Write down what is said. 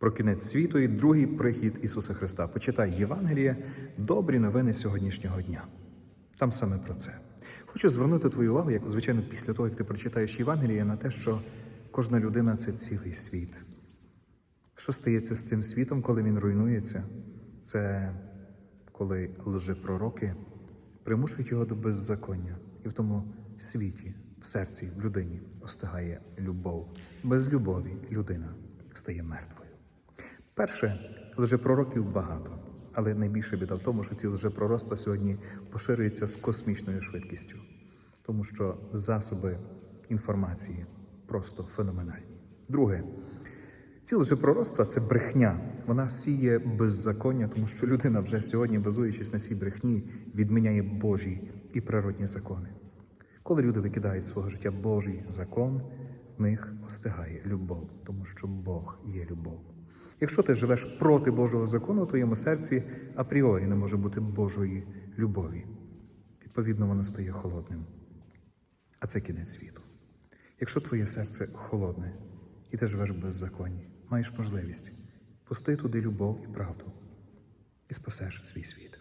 про кінець світу і другий прихід Ісуса Христа. Почитай Євангеліє, добрі новини сьогоднішнього дня. Там саме про це. Хочу звернути твою увагу, як звичайно, після того, як ти прочитаєш Євангеліє, на те, що кожна людина це цілий світ. Що стається з цим світом, коли він руйнується? Це коли лжепророки примушують його до беззаконня, і в тому світі, в серці, в людині остигає любов. Без любові людина стає мертвою. Перше, лжепророків багато, але найбільша біда в тому, що ці лжепророцтва сьогодні поширюються з космічною швидкістю, тому що засоби інформації просто феноменальні. Друге, ці лжепророцтва – це брехня. Вона сіє беззаконня, тому що людина вже сьогодні, базуючись на цій брехні, відміняє Божі і природні закони. Коли люди викидають свого життя Божий закон, в них остигає любов, тому що Бог є любов. Якщо ти живеш проти Божого закону, в твоєму серці апріорі не може бути Божої любові. Відповідно, воно стає холодним. А це кінець світу. Якщо твоє серце холодне і ти живеш в беззаконні, маєш можливість пусти туди любов і правду і спасеш свій світ.